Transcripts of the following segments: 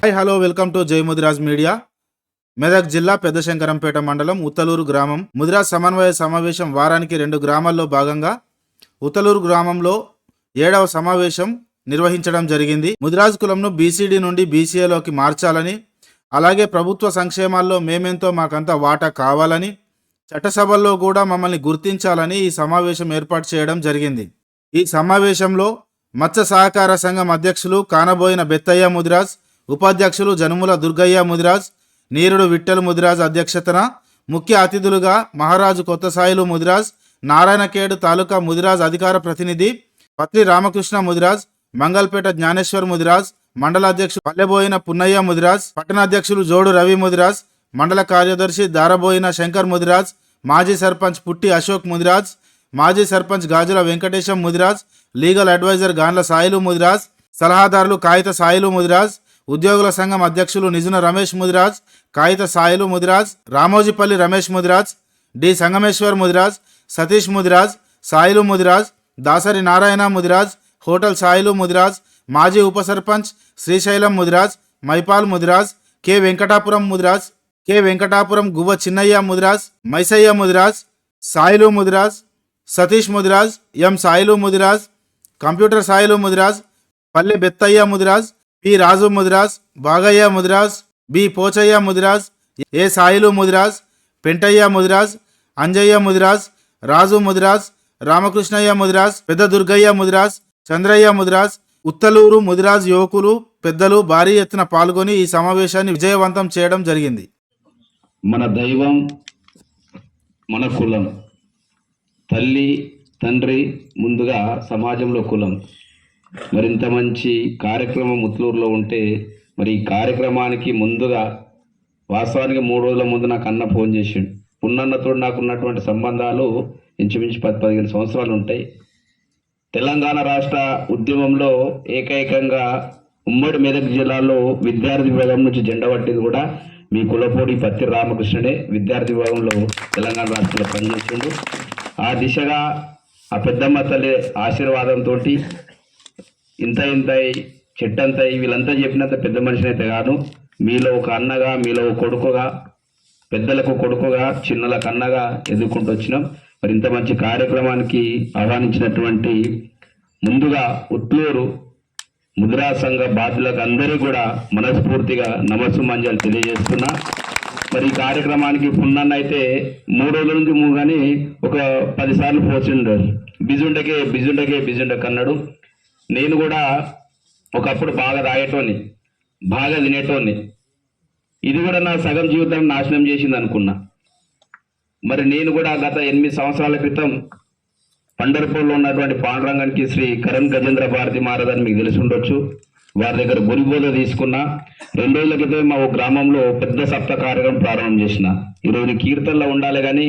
Hi hello welcome to జై Mudiraj media Medak జిల్లా పెద్దశంకరంపేట మండలం ఉత్తలూరు గ్రామం. ముదిరాజ్ సమన్వయ సమావేశం వారానికి రెండు గ్రామాల్లో భాగంగా ఉత్తలూరు గ్రామంలో ఏడవ సమావేశం నిర్వహించడం జరిగింది. ముదిరాజ్ కులంను బీసీడీ నుండి బీసీఏలోకి మార్చాలని అలాగే ప్రభుత్వ సంక్షేమాల్లో మేమెంతో మాకంతా వాటా కావాలని చట్టసభల్లో కూడా మమ్మల్ని గుర్తించాలని ఈ సమావేశం ఏర్పాటు చేయడం జరిగింది. ఈ సమావేశంలో మత్స్య సహకార సంఘం అధ్యక్షులు కానబోయిన బెత్తయ్య ముదిరాజ్ ఉపాధ్యక్షులు జనుముల దుర్గయ్య ముదిరాజ్ నీరుడు విట్టలు ముదిరాజ్ అధ్యక్షతన ముఖ్య అతిథులుగా మహారాజు కొత్తసాయిలు ముదిరాజ్ నారాయణఖేడ్ తాలూకా ముదిరాజ్ అధికార ప్రతినిధి పత్రి రామకృష్ణ ముదిరాజ్ మంగల్పేట జ్ఞానేశ్వర్ ముదిరాజ్ మండల అధ్యక్షుడు పల్లెబోయిన పున్నయ్య ముదిరాజ్ పట్టణ అధ్యక్షులు జోడు రవి ముదిరాజ్ మండల కార్యదర్శి దారబోయిన శంకర్ ముదిరాజ్ మాజీ సర్పంచ్ పుట్టి అశోక్ ముదిరాజ్ మాజీ సర్పంచ్ గాజుల వెంకటేశం ముదిరాజ్ లీగల్ అడ్వైజర్ గాన్ల సాయిలు ముదిరాజ్ సలహాదారులు కాగిత సాయిలు ముదిరాజ్ ఉద్యోగుల సంఘం అధ్యక్షులు నిజున రమేష్ ముదిరాజ్ కాగిత సాయిలు ముదిరాజ్ రామోజీపల్లి రమేష్ ముదిరాజ్ డి సంగమేశ్వర్ ముదిరాజ్ సతీష్ ముదిరాజ్ సాయిలు ముదిరాజ్ దాసరి నారాయణ ముదిరాజ్ హోటల్ సాయిలు ముదిరాజ్ మాజీ ఉప sarpanch Srisailam Mudiraj Maipal Mudiraj K Venkatapuram Mudiraj K Venkatapuram Guvva Chinnaiah Mudiraj Maisaiah Mudiraj Sailu Mudiraj Satish Mudiraj M Sailu Mudiraj computer Sailu Mudiraj Palle Bethaiah Mudiraj P Raju Mudiraj Bagaiah Mudiraj B Pochaiah Mudiraj A Sailu Mudiraj Pentaiah Mudiraj Anjaiah Mudiraj Raju Mudiraj Ramakrishnaiah Mudiraj పెద్ద దుర్గయ్య ముదిరాజ్ చంద్రయ్య ముదిరాజ్ ఉత్తలూరు ముదిరాజ్ యువకులు పెద్దలు భారీ ఎత్తున పాల్గొని ఈ సమావేశాన్ని విజయవంతం చేయడం జరిగింది. మన దైవం మన కులం తల్లి తండ్రి ముందుగా సమాజంలో కులం. మరింత మంచి కార్యక్రమం ముత్లూరులో ఉంటే మరి ఈ కార్యక్రమానికి ముందుగా వాస్తవానికి మూడు రోజుల ముందు నాకు అన్న ఫోన్ చేసిండు. పున్నన్నతో నాకు ఉన్నటువంటి సంబంధాలు ఇంచుమించు పది పదిహేను సంవత్సరాలు ఉంటాయి. తెలంగాణ రాష్ట్ర ఉద్యమంలో ఏకైకంగా ఉమ్మడి మెదక్ జిల్లాలో విద్యార్థి విభాగం నుంచి జెండా పట్టింది కూడా మీ కులపోడి పత్తి రామకృష్ణుడే. విద్యార్థి విభాగంలో తెలంగాణ రాష్ట్రంలో పనిచేసిండు. ఆ దిశగా ఆ పెద్దమ్మ తల్లి ఆశీర్వాదంతో ఇంత ఇంత చెట్టంత వీళ్ళంతా చెప్పినంత పెద్ద మనిషిని అయితే కాదు. మీలో ఒక అన్నగా మీలో ఒక కొడుకుగా పెద్దలకు కొడుకుగా చిన్నలకు అన్నగా ఎదుర్కొంటూ వచ్చినాం. మరి ఇంత మంచి కార్యక్రమానికి ఆహ్వానించినటువంటి ముందుగా ఉట్లూరు ముద్రా సంఘ బాధ్యులకు అందరూ కూడా మనస్ఫూర్తిగా నమస్సు మంజాలు తెలియజేస్తున్నా. మరి ఈ కార్యక్రమానికి పున్నన్న అయితే మూడు రోజుల నుంచి కానీ ఒక పదిసార్లు సార్లు బిజుండకే బిజుండకే బిజుండక అన్నాడు నేను కూడా ఒకప్పుడు బాగా రాయటోని బాగా తినేటోని ఇది కూడా నా సగం జీవితం నాశనం చేసింది అనుకున్నా. మరి నేను కూడా గత ఎనిమిది సంవత్సరాల క్రితం పండర్పూర్లో ఉన్నటువంటి పాండురంగానికి శ్రీ కరణ్ గజేంద్ర భారతి మారదని మీకు తెలిసి ఉండొచ్చు. వారి దగ్గర గురిబోధ తీసుకున్నా. రెండు రోజుల క్రితం మా ఓ గ్రామంలో పెద్ద సప్త కార్యక్రమం ప్రారంభం చేసిన. ఈరోజు కీర్తనలో ఉండాలి కానీ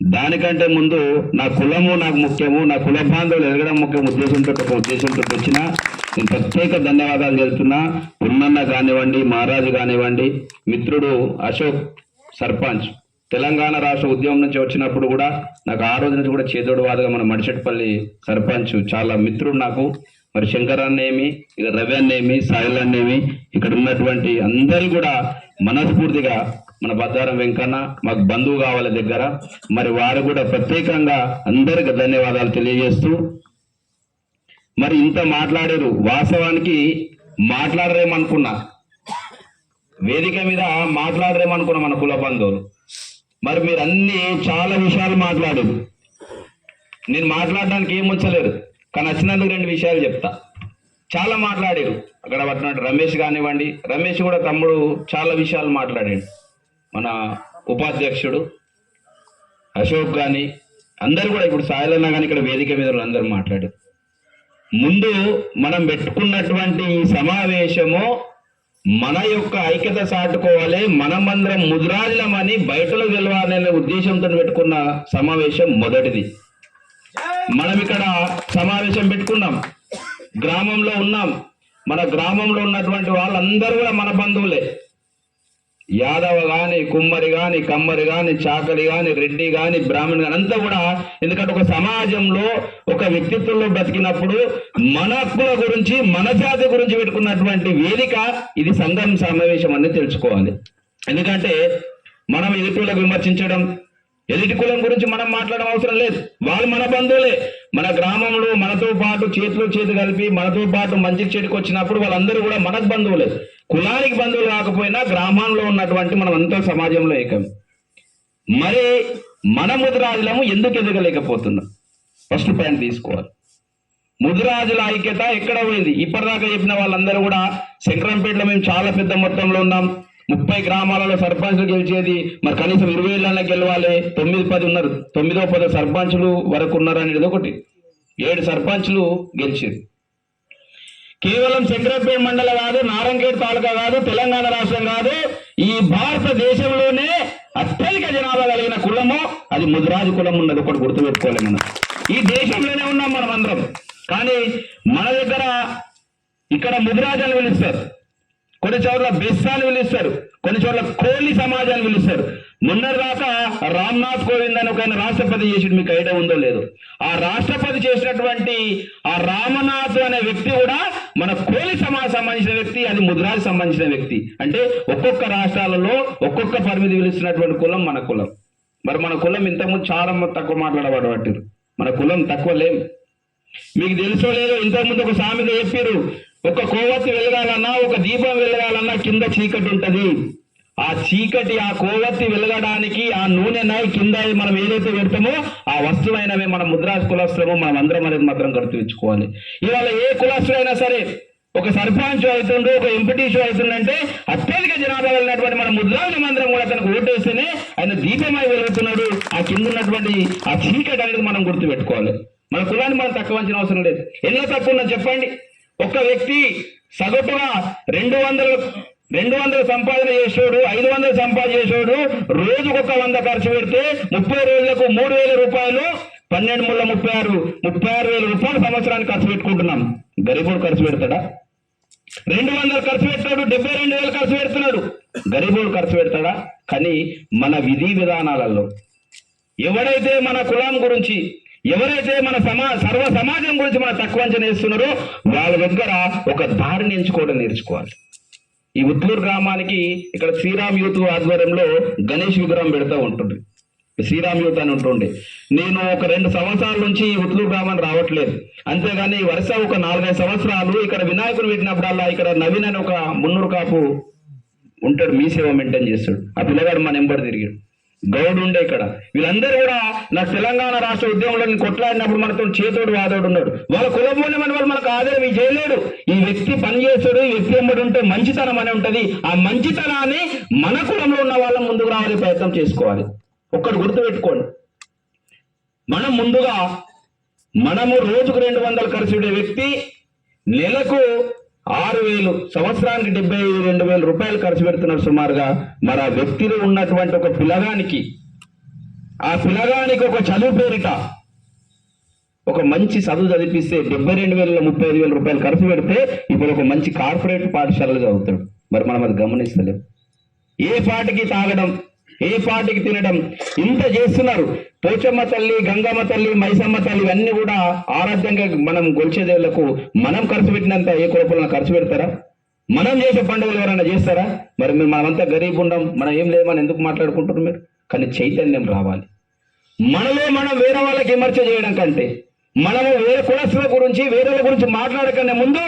దానికంటే ముందు నా కులము నాకు ముఖ్యము నా కుల బాంధవులు ఎదగడం ముఖ్యం ఉద్దేశంతో ఒక ఉద్దేశంతో వచ్చిన నేను ప్రత్యేక ధన్యవాదాలు చెబుతున్నా. ఉన్నన్న కానివ్వండి మహారాజు కానివ్వండి మిత్రుడు అశోక్ సర్పంచ్. తెలంగాణ రాష్ట్ర ఉద్యమం నుంచి వచ్చినప్పుడు కూడా నాకు ఆ రోజు నుంచి కూడా చేదోడు వాదుగా మన మడిచెట్పల్లి సర్పంచ్ చాలా మిత్రుడు నాకు. మరి శంకర్ అన్నేమి ఇక రవి అన్నేమి సాయిల్ అన్నేమి ఇక్కడ ఉన్నటువంటి అందరూ కూడా మనస్ఫూర్తిగా మన బద్దారం వెంకన్న మాకు బంధువు కావాలి దగ్గర. మరి వారు కూడా ప్రత్యేకంగా అందరికి ధన్యవాదాలు తెలియజేస్తూ మరి ఇంత మాట్లాడారు. వాస్తవానికి మాట్లాడరేమనుకున్నా. వేదిక మీద మాట్లాడరేమనుకున్నా మన కుల బంధువులు. మరి మీరు అన్ని చాలా విషయాలు మాట్లాడారు నేను మాట్లాడడానికి ఏం వచ్చలేదు కానీ వచ్చినందుకు రెండు విషయాలు చెప్తా. చాలా మాట్లాడారు. అక్కడ పట్టినట్టు రమేష్ కానివ్వండి. రమేష్ కూడా తమ్ముడు చాలా విషయాలు మాట్లాడాడు. మన ఉపాధ్యక్షుడు అశోక్ కానీ అందరు కూడా ఇప్పుడు సాయలన్న కానీ ఇక్కడ వేదిక మీద అందరూ మాట్లాడారు ముందు మనం పెట్టుకున్నటువంటి ఈ సమావేశము మన యొక్క ఐక్యత సాటుకోవాలి మనమందరం ముద్రాజులమని బయటలో గెలవాలనే ఉద్దేశంతో పెట్టుకున్న సమావేశం మొదటిది. మనం ఇక్కడ సమావేశం పెట్టుకున్నాం. గ్రామంలో ఉన్నాం. మన గ్రామంలో ఉన్నటువంటి వాళ్ళందరూ కూడా మన బంధువులే. యాదవ గాని కుమ్మరి గాని కమ్మరి గాని చాకలి గాని రెడ్డి గాని బ్రాహ్మణ్ గాని అంతా కూడా ఎందుకంటే ఒక సమాజంలో ఒక వ్యక్తిత్వంలో బ్రతికినప్పుడు మన హక్కుల గురించి మన జాతి గురించి పెట్టుకున్నటువంటి వేదిక ఇది సంఘం సమావేశం అని తెలుసుకోవాలి. ఎందుకంటే మనం ఎదుటిలకు విమర్శించడం ఎదుటి కులం గురించి మనం మాట్లాడడం అవసరం లేదు. వాళ్ళు మన బంధువులే. మన గ్రామంలో మనతో పాటు చేతిలో చేతి కలిపి మనతో పాటు మంచి చెడుకు వచ్చినప్పుడు వాళ్ళందరూ కూడా మనకు బంధువులే. కులానికి బంధువులు కాకపోయినా గ్రామంలో ఉన్నటువంటి మనం అంతా సమాజంలో ఏకం. మరి మన ముదిరాజులము ఎందుకు ఎదగలేకపోతున్నాం ఫస్ట్ పాయింట్ తీసుకోవాలి. ముదిరాజుల ఐక్యత ఎక్కడ పోయింది? ఇప్పటిదాకా చెప్పిన వాళ్ళందరూ కూడా శంకరంపేటలో మేము చాలా పెద్ద మొత్తంలో ఉన్నాం. ముప్పై గ్రామాలలో సర్పంచ్లు గెలిచేది మరి కనీసం ఇరవై ఏళ్ళన్నా గెలవాలి. తొమ్మిది పది ఉన్నారు. తొమ్మిదో పదో సర్పంచులు వరకు ఉన్నారు అనేది ఒకటి. ఏడు సర్పంచ్లు గెలిచేది. కేవలం శంకరపేట మండలం కాదు నారంగేడ్ తాలూకా కాదు తెలంగాణ రాష్ట్రం కాదు ఈ భారతదేశంలోనే అత్యధిక జనాభా కలిగిన కులము అది ముద్రాజు కులం ఉన్నది ఒకటి గుర్తుపెట్టుకోవాలి మనం. ఈ దేశంలోనే ఉన్నాం మనం అందరం. కానీ మన దగ్గర ఇక్కడ ముద్రాజాలు పిలుస్తారు. కొన్ని చోట్ల బెస్సాలు పిలుస్తారు. కొన్ని చోట్ల కోలి సమాజాన్ని పిలుస్తారు. మొన్నటిదాకా రామ్నాథ్ కోవింద్ అని ఒక ఆయన రాష్ట్రపతి చేసిండు మీకు ఐడియా ఉందో లేదు. ఆ రాష్ట్రపతి చేసినటువంటి ఆ రామనాథ్ అనే వ్యక్తి కూడా మన కోలి సమాజ సంబంధించిన వ్యక్తి అది ముద్రాకి సంబంధించిన వ్యక్తి. అంటే ఒక్కొక్క రాష్ట్రాలలో ఒక్కొక్క పరిమితి పిలుస్తున్నటువంటి కులం మన కులం. మరి మన కులం ఇంతకుముందు చాలా మంది తక్కువ మాట్లాడబడబట్టారు మన కులం తక్కువ లేం. మీకు తెలుసో లేదో ఇంతకుముందు ఒక సామెత చెప్పారు ఒక కోవత్తి వెలగాలన్నా ఒక దీపం వెలగాలన్నా కింద చీకటి ఉంటది. ఆ చీకటి ఆ కోవత్తి వెలగడానికి ఆ నూనె నాయి కింద మనం ఏదైతే పెడతామో ఆ వస్తువైనవే మన ముద్రాజ కులస్తులమో మనం అందరం అనేది మాత్రం గుర్తుంచుకోవాలి ఇవాళ ఏ కులస్తుడైనా సరే ఒక సర్పంచ్ అవుతుండ్రు ఒక ఎంపీటీసీ అవుతుందంటే అత్యధిక జనాభా వెళ్ళినటువంటి మన ముద్రాజు మందిరం కూడా తనకు ఓటేస్తేనే ఆయన దీపమై వెలుగుతున్నాడు. ఆ కింద ఉన్నటువంటి ఆ చీకటి అనేది మనం గుర్తుపెట్టుకోవాలి. మన కులాన్ని మనం తక్కువ అవసరం లేదు. ఎన్నో తక్కువ ఉన్నది చెప్పండి. ఒక వ్యక్తి సగటుగా రెండు వందల రెండు వందల సంపాదన చేసేవాడు ఐదు వందలు సంపాదన చేసేవాడు రోజుకు ఒక వంద ఖర్చు పెడితే ముప్పై రోజులకు మూడు వేల రూపాయలు పన్నెండు ముళ్ళ ముప్పై ఆరు ముప్పై ఆరు వేల రూపాయలు సంవత్సరానికి ఖర్చు పెట్టుకుంటున్నాం. గరీబుడు ఖర్చు పెడతాడా? రెండు వందలు ఖర్చు పెడతాడు డెబ్బై రెండు వేలు ఖర్చు పెడుతున్నాడు. గరీబుడు ఖర్చు పెడతాడా? కానీ మన విధి విధానాలలో ఎవడైతే మన కులం గురించి ఎవరైతే మన సమా సర్వ సమాజం గురించి మన తక్కువ అంచనా వేస్తున్నారో వాళ్ళ దగ్గర ఒక దారిని ఎంచుకోవడం నేర్చుకోవాలి. ఈ ఉత్లూరు గ్రామానికి ఇక్కడ శ్రీరామ్ యూత్ ఆధ్వర్యంలో గణేష్ విగ్రహం పెడతా ఉంటుంది. శ్రీరామ్ యూత్ అని ఉంటుండే. నేను ఒక రెండు సంవత్సరాల నుంచి ఈ ఉత్లూరు గ్రామానికి రావట్లేదు. అంతేగాని వరుస ఒక నాలుగైదు సంవత్సరాలు ఇక్కడ వినాయకుడు పెట్టినప్పుడల్లా ఇక్కడ నవీన్ అని ఒక మున్నూరు కాపు ఉంటాడు. మీ సేవ మెయింటైన్ చేస్తాడు. ఆ పిల్లగాడు మా నెంబర్ తిరిగాడు. గౌడ్ ఉండే ఇక్కడ. వీళ్ళందరూ కూడా నా తెలంగాణ రాష్ట్ర ఉద్యమంలో కొట్లాడినప్పుడు మనతో చేతోడు వాదోడు ఉన్నాడు. వాళ్ళ కులమూల్య మన వాళ్ళు మనకు ఆదరణ చేయలేడు. ఈ వ్యక్తి పనిచేస్తాడు ఈ వ్యక్తి ఎంబడి ఉంటే మంచితనం అని ఉంటది. ఆ మంచితనాన్ని మన కులంలో ఉన్న వాళ్ళ ముందుకు రావాలి ప్రయత్నం చేసుకోవాలి. ఒక్కటి గుర్తుపెట్టుకోండి. మనం ముందుగా మనము రోజుకు రెండు వందలు ఖర్చు వ్యక్తి నెలకు ఆరు వేలు సంవత్సరానికి డెబ్బై రెండు వేల రూపాయలు ఖర్చు పెడుతున్నారు సుమారుగా. మరి ఆ వ్యక్తిలో ఉన్నటువంటి ఒక పిల్లగానికి ఆ పిల్లగానికి ఒక చదువు పేరిట ఒక మంచి చదువు చదివిస్తే డెబ్బై రెండు వేల ముప్పై ఐదు వేల రూపాయలు ఖర్చు పెడితే ఇప్పుడు ఒక మంచి కార్పొరేట్ పాఠశాలలో చదువుతాడు. మరి మనం అది గమనిస్తలేం. ఏ పాటికి తాగడం ఏ పాటికి తినడం ఇంత చేస్తున్నారు. పోచమ్మ తల్లి గంగమ్మ తల్లి మైసమ్మ తల్లి ఇవన్నీ కూడా ఆరాధ్యంగా మనం గొలిచేదేళ్ళకు మనం ఖర్చు పెట్టినంత ఏ కులపులను ఖర్చు పెడతారా? మనం చేసే పండుగలు ఎవరైనా చేస్తారా? మరి మీరు మనమంతా గరీబ్ ఉండం మనం ఏం లేమని ఎందుకు మాట్లాడుకుంటున్నారు మీరు? కానీ చైతన్యం రావాలి. మనలో మనం వేరే వాళ్ళకి విమర్శ చేయడం కంటే మనము వేరే కులస్తుల గురించి వేరే వాళ్ళ గురించి మాట్లాడకనే ముందు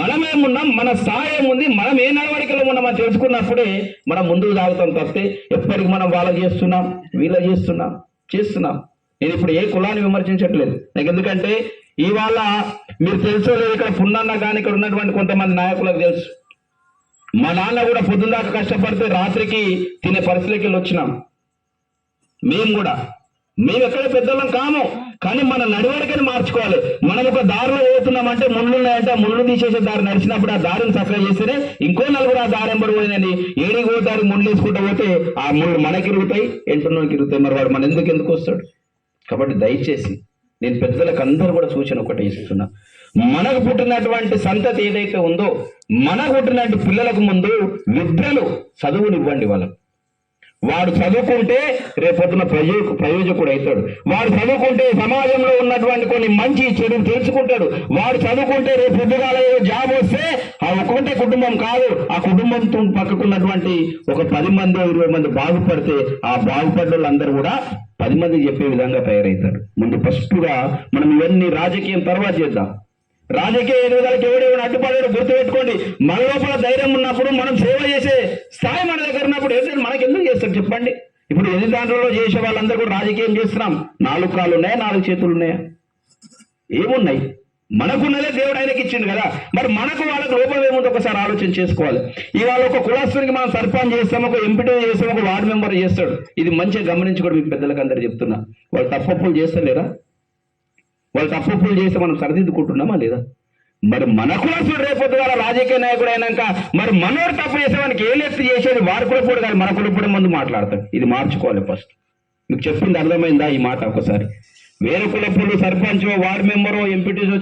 మనమేమున్నాం మన స్థాయి ఉంది మనం ఏ నడవడికలో ఉన్నామని తెలుసుకున్నప్పుడే మనం ముందుకు సాగుతాం తప్పితే ఎప్పటికి మనం వాళ్ళ చేస్తున్నాం వీళ్ళ చేస్తున్నాం. చేస్తున్నాం. నేను ఇప్పుడు ఏ కులాన్ని విమర్శించట్లేదు. నాకు ఎందుకంటే ఇవాళ మీరు తెలుసో లేదు ఇక్కడ పున్నన్న కానీ ఇక్కడ ఉన్నటువంటి కొంతమంది నాయకులకు తెలుసు. మా నాన్న కూడా పొద్దున్న కష్టపడితే రాత్రికి తినే పరిస్థితికి వెళ్ళి వచ్చినాం. మేము కూడా. మేము ఎక్కడ పెద్దలం కాము. కానీ మన నడవడికని మార్చుకోవాలి. మనం ఒక దారిలో పోతున్నామంటే ముళ్ళు ఉన్నాయంటే ముళ్ళు తీసేసే దారి నడిచినప్పుడు ఆ దారిని చక్కగా చేస్తేనే ఇంకో నలుగురు ఆ దారి ఎంబడి పోయిందని ఏడికి పోతారు ముళ్ళు వేసుకుంటూ పోతే ఆ ముళ్ళు మనకి ఇరుగుతాయి ఎంటున్నోకి ఇరుగుతాయి. మరి వాడు మన ఎందుకు ఎందుకు వస్తాడు? కాబట్టి దయచేసి నేను పెద్దలకు అందరూ కూడా సూచన ఒకటి ఇస్తున్నా. మనకు పుట్టినటువంటి సంతతి ఏదైతే ఉందో మనకు పుట్టినటువంటి పిల్లలకు ముందు విద్యలు చదువునివ్వండి వాళ్ళకు. వాడు చదువుకుంటే రేపొద్దున ప్రయో ప్రయోజకుడు అవుతాడు. వాడు చదువుకుంటే సమాజంలో ఉన్నటువంటి కొన్ని మంచి చెడు తెలుసుకుంటాడు. వాడు చదువుకుంటే రేపు పొద్దుగాల ఏదో జాబ్ వస్తే ఆ ఒక్కొక్కటే కుటుంబం కాదు. ఆ కుటుంబంతో పక్కకున్నటువంటి ఒక పది మంది ఇరవై మంది బాగుపడితే ఆ బాగుపడ్డ కూడా పది మంది చెప్పే విధంగా తయారవుతాడు ముందు ఫస్ట్గా మనం ఇవన్నీ రాజకీయం తర్వాత చేద్దాం. రాజకీయ ఎదుగుదలకి ఎవడేమైనా అడ్డుపడాడు గుర్తుపెట్టుకోండి. మన లోపల ధైర్యం ఉన్నప్పుడు మనం సేవ చేసే స్థాయి మన చేస్తున్నప్పుడు ఉన్నప్పుడు మనకి ఎందుకు చేస్తారు? చెప్పండి. ఇప్పుడు ఎన్ని దాంట్లో చేసే వాళ్ళందరూ కూడా రాజకీయం చేస్తున్నాం. నాలుగు కాళ్ళు ఉన్నాయా నాలుగు చేతులు ఉన్నాయా ఏమున్నాయి? మనకున్నదే దేవుడు ఆయనకి ఇచ్చిండు కదా. మరి మనకు వాళ్ళకి లోపం ఏముంది? ఒకసారి ఆలోచన చేసుకోవాలి. ఇవాళ ఒక కులాస్తునికి మనం సర్పంచ్ చేస్తాం ఒక ఎంపీటీ చేస్తాం ఒక వార్డు మెంబర్ చేస్తాడు. ఇది మంచిగా గమనించుకోవడం మీ పెద్దలకు అందరు చెప్తున్నా. వాళ్ళు తప్పప్పులు చేస్తలేరా? వాళ్ళు తప్పప్పులు చేస్తే మనం సరిదిద్దుకుంటున్నామా లేదా? మరి మన కులసుడు రేపొద్దు రాజకీయ నాయకుడు అయినాక మరి మనోడు తప్పు చేసే వానికి ఏ లెక్క చేసేది? వారి కులపూడు కానీ మన కూడా ముందు మాట్లాడతాడు. ఇది మార్చుకోవాలి ఫస్ట్ మీకు చెప్పింది అర్థమైందా ఈ మాట ఒకసారి? వేరే కులపులు సర్పంచ్ వార్డు మెంబరు ఎంపీటీసో